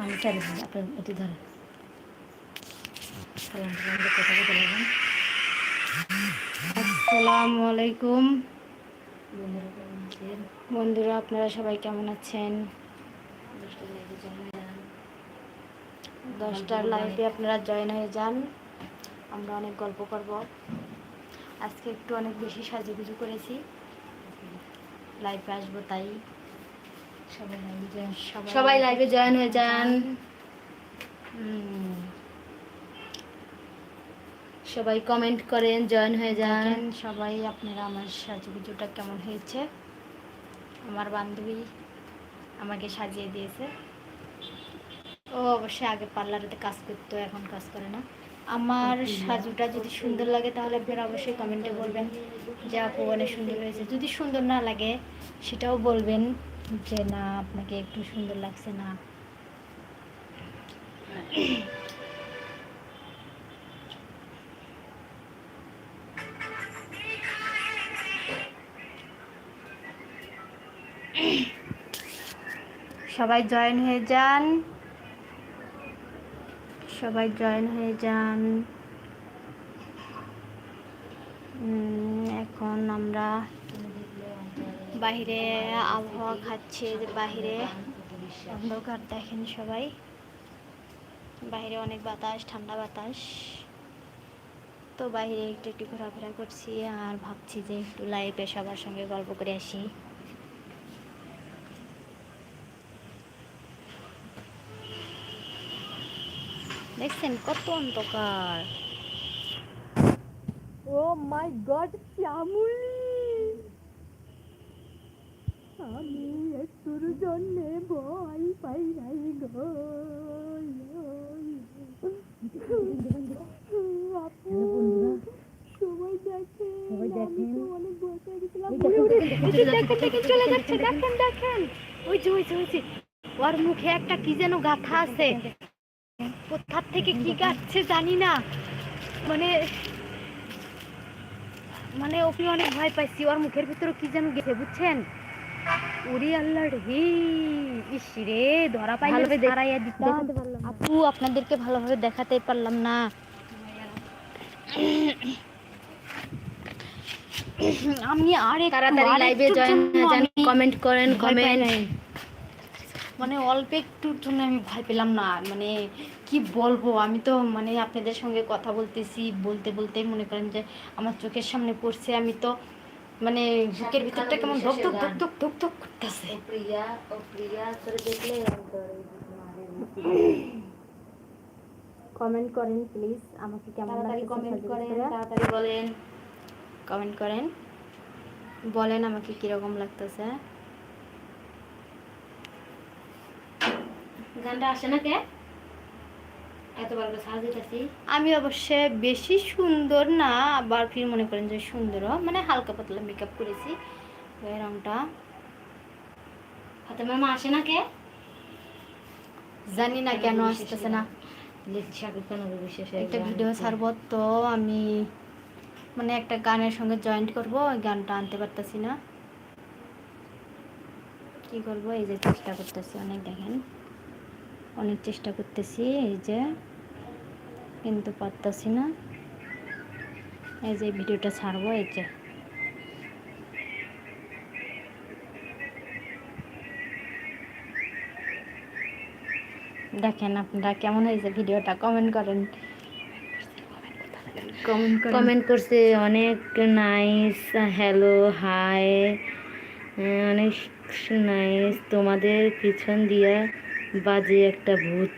আমি চারি দিন আপনার এটি ধরে সালাম সালাম দিয়ে কথা বলতে আসসালামু আলাইকুম। বন্ধুরা, আপনারা সবাই কেমন আছেন? দশটার লাইভে আপনারা জয়েন হয়ে যান। আমরা অনেক গল্প করব। আজকে একটু অনেক বেশি সাজুগুজু করেছি। লাইভে আসব তাই। সবাই লাইভে জয়েন হয়ে যান। সবাই কমেন্ট করেন জয়েন হয়ে যান। সবাই আপনারা আমার সাজুগুজুটা কেমন হয়েছে? আমার বান্ধবী আমাকে সাজিয়ে দিয়েছে। ও অবশ্যই আগে পার্লারেতে কাজ করতো এখন কাজ করে না। আমার সাজুটা যদি সুন্দর লাগে তাহলে আপনারা অবশ্যই কমেন্টে বলবেন যে আপু অনেক সুন্দর হয়েছে। যদি সুন্দর না লাগে সেটাও বলবেন। যে না, আপনাকে একটু সুন্দর লাগছে না। সবাই জয়েন হয়ে যান। সবাই জয়েন হয়ে যান। এখন আমরা বাইরে আবহাওয়া খাচ্ছে যে বাইরে অন্ধকার, দেখেন সবাই। বাইরে অনেক বাতাস, ঠান্ডা বাতাস। তো বাইরে একটু একটু ঘোরাফেরা করছি আর ভাবছি যে একটু লাইভে সবার সঙ্গে গল্প করে আসি। দেখছেন কত অন্ধকার। ও মাই গড শ্যামুলি আমি একটুর জন্যে ভয় পাই নাই গো। ওর মুখে একটা কি যেন গাথা আছে। কোথার থেকে কি গাচ্ছে জানি না। মানে মানে ওকে অনেক ভয় পাইছি ওর মুখের ভিতরে কি যেন গেছে বুঝছেন? আল্লাহ রে ইস রে ধরা পাইলে সারাইয়া দিতাম। আপু আপনাদেরকে ভালোভাবে দেখাতে পারলাম না। আমি আর তাড়াতাড়ি লাইভে জয়েন যান কমেন্ট করেন কমেন্ট মানে অল্প একটুর জন্য আমি ভয় পেলাম না। মানে কি বলব আমি তো মানে আপনাদের সঙ্গে কথা বলতেছি বলতে বলতে মনে করেন যে আমার চোখের সামনে পড়ছে। আমি তো মানে বুকের ভিতরটা কেমন ধক ধক ধক ধক ধক ধক করতেছে। প্রিয়া ও প্রিয়া করে দেখলে কমেন্ট করেন প্লিজ আমাকে কেমন তাড়াতাড়ি কমেন্ট করেন তাড়াতাড়ি বলেন। কমেন্ট করেন। বলেন আমাকে কীরকম লাগতেছে। গানটা আসে না কে এতবার করে সাজ দিতেছি আমি অবশ্য বেশি সুন্দর না আবার ফির মনে করেন যে সুন্দরও মানে হালকা পাতলা মেকআপ করেছি। রংটা। হাতে মামা আসে না কে? জানি না কেন আসতেছে না। একটা ভিডিও ছাড়বো তো আমি মানে একটা গানের সঙ্গে জয়েন্ট করব ওই গানটা আনতে পারতেছি না। কি করব? এই যে চেষ্টা করতেছি অনেক দেখেন। অনেক চেষ্টা করতেছি এই যে কিন্তু পারতেছি না। এই যে ভিডিওটা ছাড়বো এই যে। দেখেন আপনারা কেমন হয়েছে ভিডিওটা কমেন্ট করেন। কমেন্ট করছে অনেক নাইস হ্যালো হাই অনেক নাইস তোমাদের পিছন দিয়া বাজে একটা ভূত।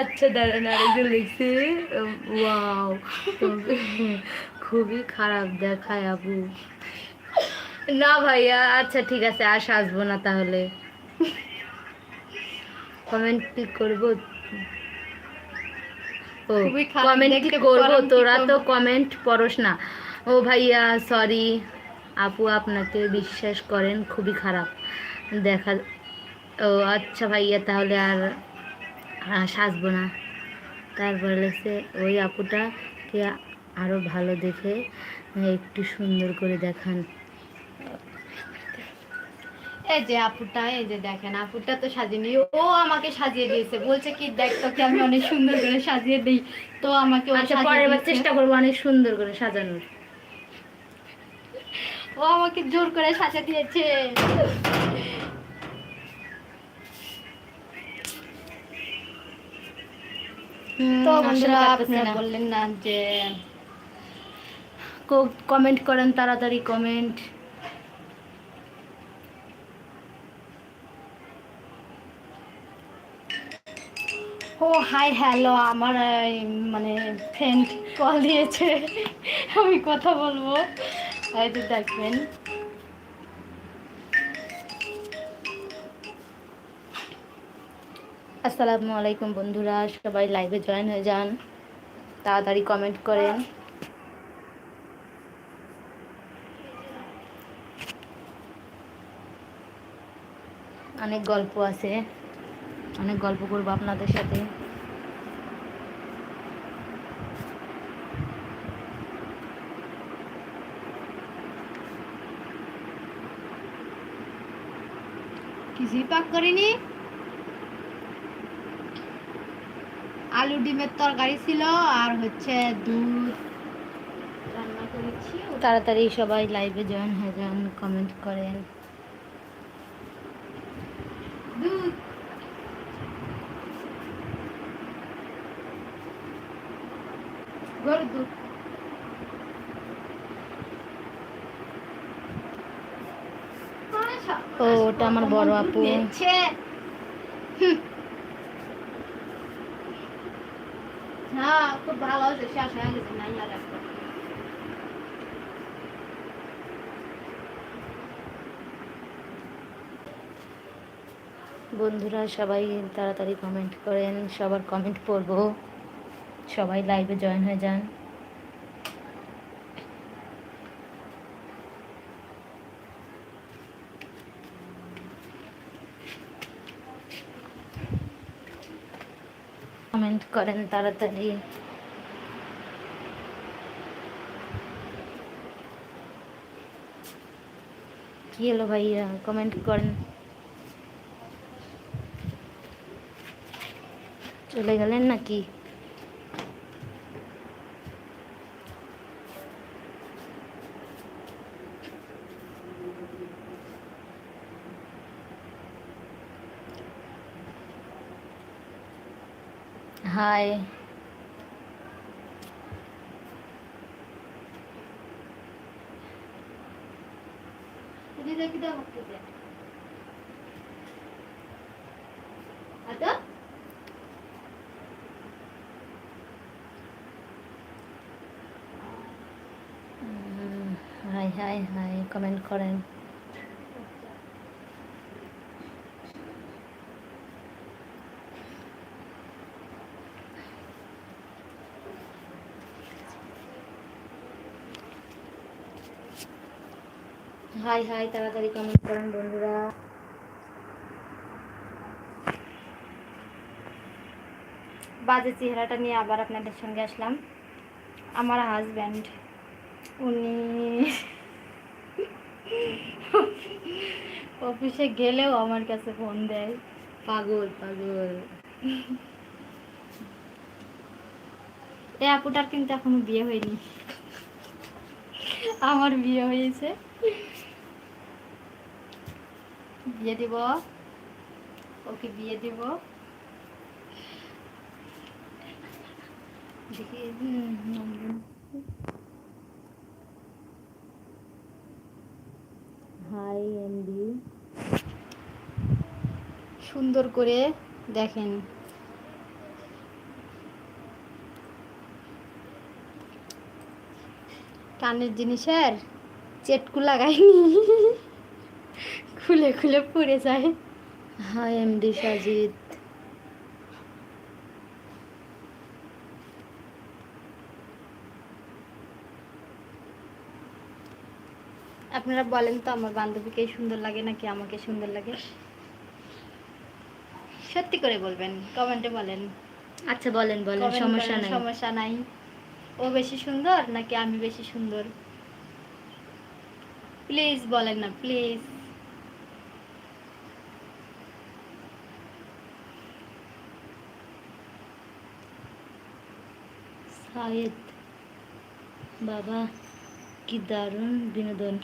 আচ্ছা দাঁড়ান, আরেকজন লিখছে। ওয়াও, খুবই খারাপ দেখায় আপু না ভাইয়া আচ্ছা ঠিক আছে, আর আসব না তাহলে। কমেন্ট করব। কমেন্ট কি করব? তোরা তো কমেন্ট পড়স না। ও ভাইয়া সরি আপু আপনাকে বিশ্বাস করেন খুবই খারাপ। দেখা ও আচ্ছা ভাইয়া তাহলে আর সাজবো না। তারপরে লেগেছে ওই আপুটাকে আরও ভালো দেখে একটু সুন্দর করে দেখান। এই যে আপুটা এই যে দেখেন আপুটা তো সাজিয়ে ও আমাকে সাজিয়ে দিয়েছে। বলছে কি দেখ তোকে আমি অনেক সুন্দর করে সাজিয়ে দিই। তো আমাকে আচ্ছা পরের বার চেষ্টা করব অনেক সুন্দর করে সাজানোর। ও আমাকে জোর করে সাজা দিয়েছে। তো বন্ধুরা আপনারা। বললেন না যে কমেন্ট করেন তাড়াতাড়ি কমেন্ট ও হাই হ্যালো আমার মানে ফ্রেন্ড কল দিয়েছে। আমি কথা বলব। এই তো দেখবেন। আসসালামু আলাইকুম বন্ধুরা, সবাই লাইভে জয়েন হয়ে যান। তাড়াতাড়ি কমেন্ট করেন। অনেক গল্প আছে। অনেক গল্প করব আপনাদের সাথে। কিছুই পাক করিনি। আলু ডিমের তরকারি ছিল আর হচ্ছে দুধ। রান্না করেছি। তাড়াতাড়ি সবাই লাইভে জয়েন হয়ে যান কমেন্ট করেন। গরুর দুধ ও, ওটা আমার বড় আপু। হ্যাঁ খুব ভালো হয়েছে শেষ হয়ে গেছে নাই আর বন্ধুরা সবাই তাড়াতাড়ি কমেন্ট করেন সবার কমেন্ট পড়ব। সবাই লাইভে জয়েন হয়ে যান। কমেন্ট করেন তাড়াতাড়ি। কি হলো ভাইয়া? কমেন্ট করেন। চলে গেলেন নাকি? Hi? Hi hi hi comment করেন। হাই হাই, তাড়াতাড়ি কমেন্ট করেন বন্ধুরা। বাজে চেহারাটা নিয়ে আবার আপনাদের সঙ্গে আসলাম। আমার হাজব্যান্ড উনি অফিসে গেলেও আমার কাছে ফোন দেয়। পাগল পাগল। এ আপুটার কিন্তু এখনও বিয়ে হয়নি। আমার বিয়ে হয়েছে। বিয়ে দিব। ওকে বিয়ে দিব। দেখি হাই এমডি। সুন্দর করে দেখেন। কানের জিনিসের চেটকু লাগাইনি। খুলে খুলে পড়ে যায়। Hi MD Sajid. আপনারা বলেন তো আমার বান্ধবীকে সুন্দর লাগে নাকি আমাকে সুন্দর লাগে? সত্যি করে বলবেন কমেন্টে বলেন। আচ্ছা বলেন বলেন সমস্যা নাই। সমস্যা নাই। ও বেশি সুন্দর নাকি আমি বেশি সুন্দর? প্লিজ বলেন না প্লিজ শায়েদ। বাবা, কি দারুণ বিনোদন।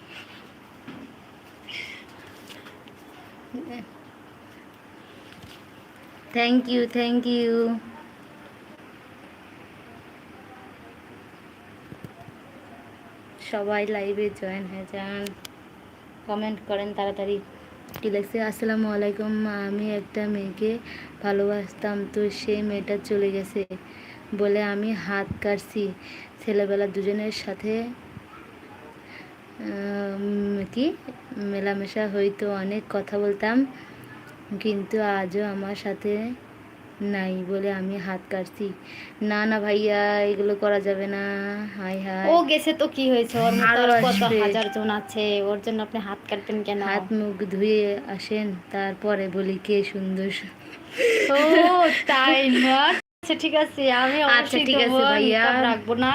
থ্যাংক ইউ থ্যাংক ইউ সবাই লাইভে জয়েন হয়ে যান। কমেন্ট করেন তাড়াতাড়ি। কি লাগছে আসসালামু আলাইকুম। আমি একটা মেয়েকে ভালোবাসতাম, তো সেই মেয়েটা চলে গেছে। বলে আমি হাত কাটছি। ছেলেবেলা দুজনের সাথে কি? মেলামেশা হইতো অনেক কথা বলতাম কিন্তু আজও আমার সাথে নাই বলে আমি হাত কাটছি। না না ভাইয়া এগুলো করা যাবে না। হাই হাই ও গেছে তো কি হয়েছে? ওর কত হাজার জন আছে ওর জন্য আপনি হাত কাটবেন কেন? হাত মুখ ধুয়ে আসেন তারপরে বলি কে সুন্দর। ও তাই না? আচ্ছা ঠিক আছে আমি আচ্ছা, ঠিক আছে ভাইয়া। রাখব না।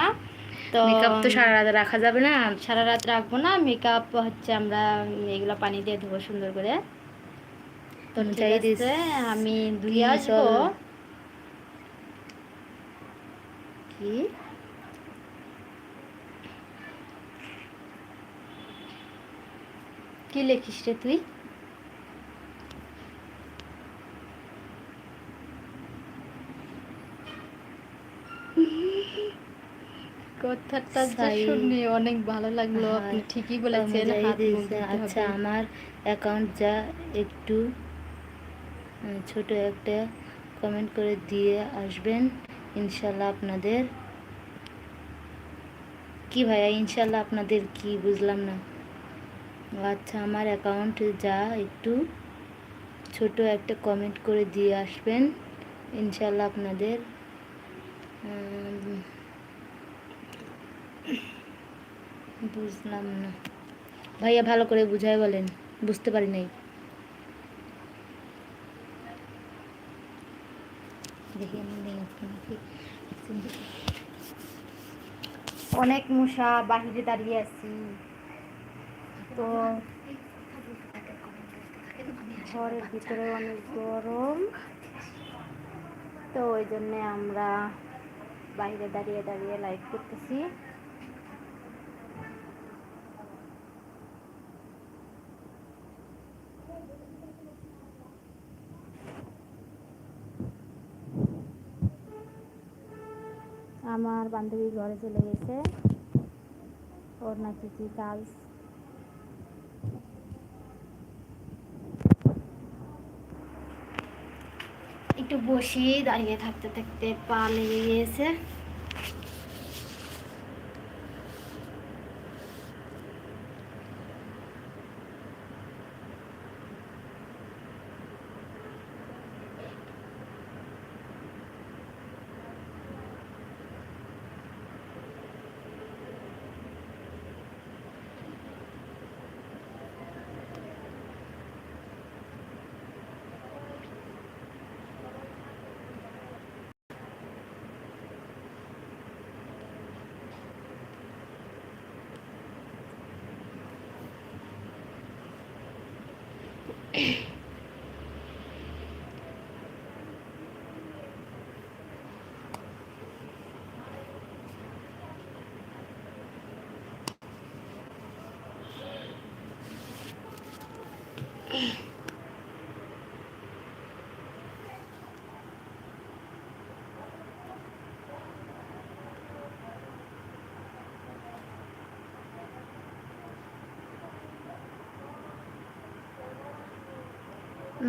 তো মেকআপ তো সারা রাত রাখা যাবে না? সারা রাত রাখব না মেকআপ হচ্ছে আমরা এগুলো পানি দিয়ে ধোবো সুন্দর করে। তো আমি ধুয়ে আসব। কি? কি লেখিস রে তুই? কথাটা শুনে অনেক ভালো লাগল। আপনি ঠিকই বলেছেন আচ্ছা আমার অ্যাকাউন্ট যা একটু ছোট একটা কমেন্ট করে দিয়ে আসবেন। ইনশাল্লাহ আপনাদের কি ভাইয়া ইনশাল্লাহ আপনাদের কি বুঝলাম না। আচ্ছা আমার অ্যাকাউন্ট যা একটু ছোট একটা কমেন্ট করে দিয়ে আসবেন। ইনশাল্লাহ আপনাদের বুঝলাম না। ভাইয়া ভালো করে বুঝাই বলেন, বুঝতে পারি নাই। অনেক মশা বাহিরে দাঁড়িয়ে আছি। তো ঘরের ভিতরে অনেক গরম। তো ওই জন্যে আমরা বাইরে দাঁড়িয়ে দাঁড়িয়ে লাইভ করতেছি। আমার বান্ধবী ঘরে চলে গেছে। ওর নাকি কি কাজ? একটু বসে, দাঁড়িয়ে থাকতে থাকতে পা লেগে গিয়েছে। Okay.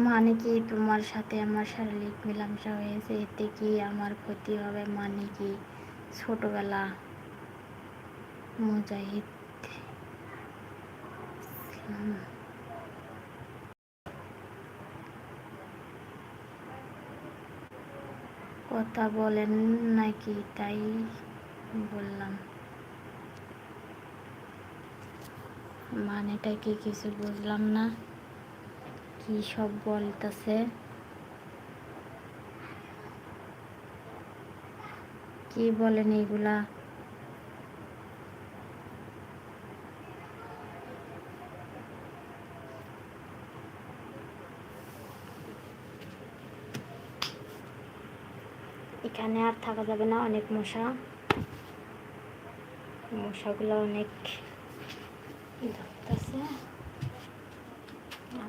মানে কি তোমার সাথে আমার শারীরিক মেলামেশা হয়েছে? এতে কি আমার ক্ষতি হবে? মানে কি? ছোটবেলা মুজাহিদ কথা বলেন নাকি? তাই বললাম। মানেটা কি কিছু বুঝলাম না? কি সব বলতেছে? কি বলেন এইগুলা? এখানে আর থাকা যাবে না অনেক মশা। মশাগুলো অনেক ধরতেছে।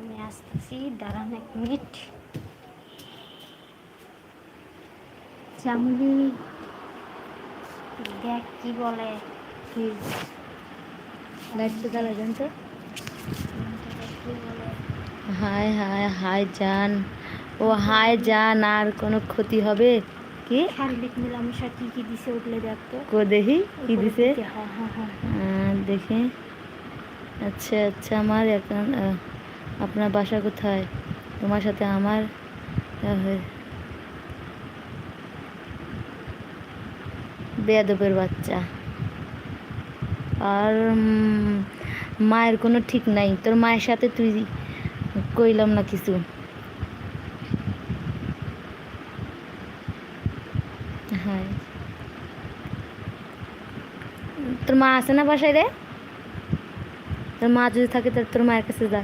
আমি আসতেছি দাঁড়ান এক মিনিট। চামুলি দেখ কি বলে। তো। হাই জান। ও হাই জান আর কোনো ক্ষতি হবে? কি? মেলামেশা কি কি দিছে উঠলে দেখতো কো দেখি কি দিছে? হ্যাঁ হ্যাঁ হ্যাঁ। দেখি। আচ্ছা আচ্ছা আমার এখন আপনার বাসা কোথায়? তোমার সাথে আমার আহ, বেয়াদবের বাচ্চা। আর মায়ের কোনো ঠিক নাই। তোর মায়ের সাথে তুই কইলাম না কিছু। হ্যাঁ। তোর মা আছে না বাসায় রে? তোর মা যদি থাকে তাহলে তোর মায়ের কাছে যা।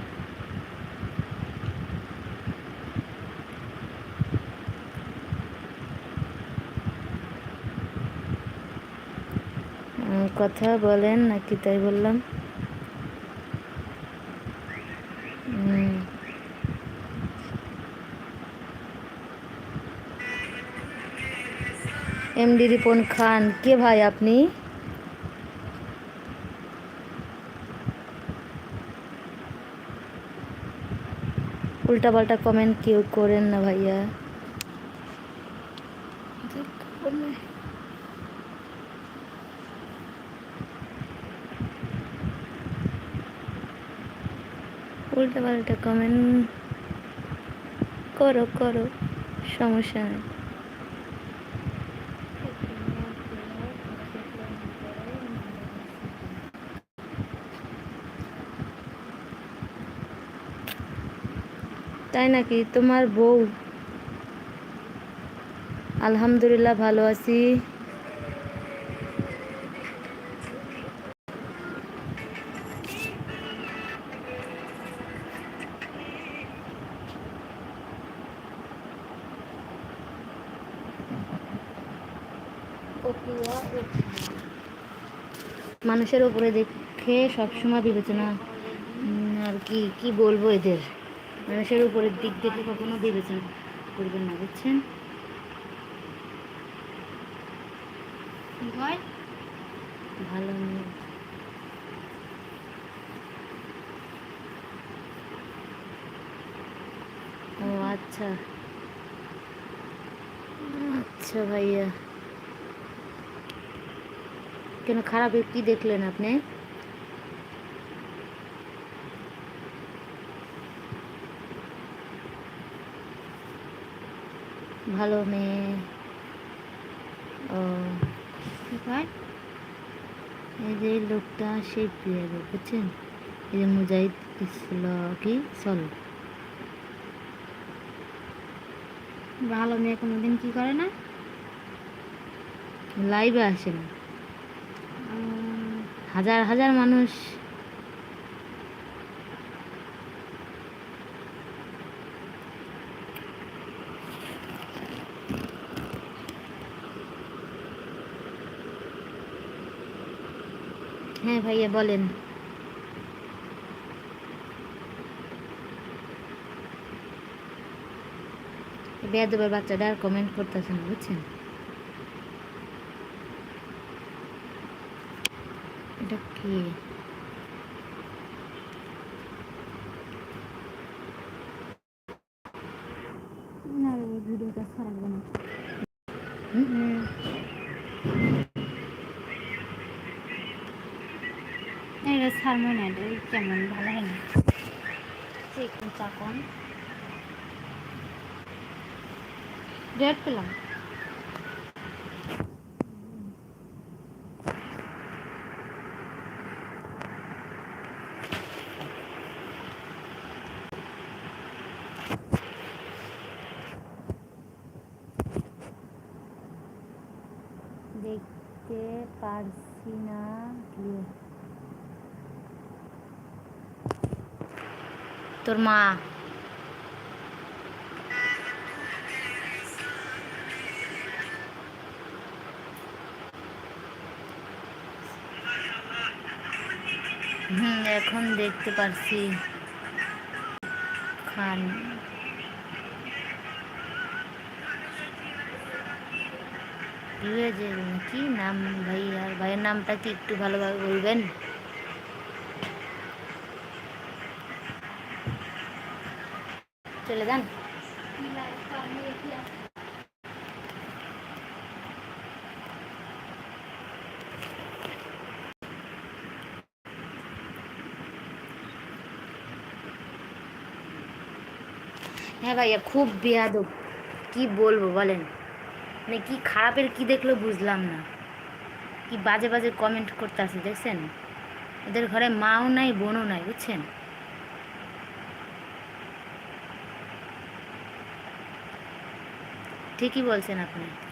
কথা বলেন, নাকি তাই বললাম? এমডি রিপন খান, কে ভাই আপনি? উল্টা পাল্টা কমেন্ট কেউ করেন না ভাইয়া। উল্টা পাল্টা কমেন্ট করো করো সমস্যা নেই। তাই নাকি তোমার বউ? আলহামদুলিল্লাহ ভালো আছি। মানুষের উপরে দেখে সবসময় বিবেচনা আর কি কি বলব এদের? মানুষের উপরের দিক দেখে কখনো বিবেচনা করবেন না বুঝছেন? ভালো ও আচ্ছা। আচ্ছা ভাইয়া। কেন খারাপ কি দেখলেন আপনি? ভালো মেয়ে। ও এই যে লোকটা প্রিয়া লোক, বুঝছেন? এই যে মুজাহিদ ইসল কি সল ভালো মেয়ে কোনোদিন কি করে না? লাইভে আসে না। হাজার হাজার মানুষ। হ্যাঁ ভাইয়া বলেন। বেয়াদবের বাচ্চাটা আর কমেন্ট করতেছেন বুঝছেন? এটা কি? না ভিডিওটা ছাড়াবো না। এটা ছাড়বো না এটা কেমন? ভালো হয় না। চিকন চাকন রেড পেলাম। দেখতে পারছি না ক্লিয়ার তোর মা। হুম এখন দেখতে পারছি। খান। হয়েছে? কি নাম ভাই, আর ভাইয়ের নামটা কি একটু ভালোভাবে বলবেন? চলে যান। হ্যাঁ ভাইয়া, খুব বেয়াদব। কি বলব বলেন? মানে কি খারাপের কি দেখল বুঝলাম না। কি বাজে বাজে কমেন্ট করতে আসে দেখছেন? এদের ঘরে মাও নাই, বোনও নাই, বুঝছেন? ঠিকই বলছেন আপনি।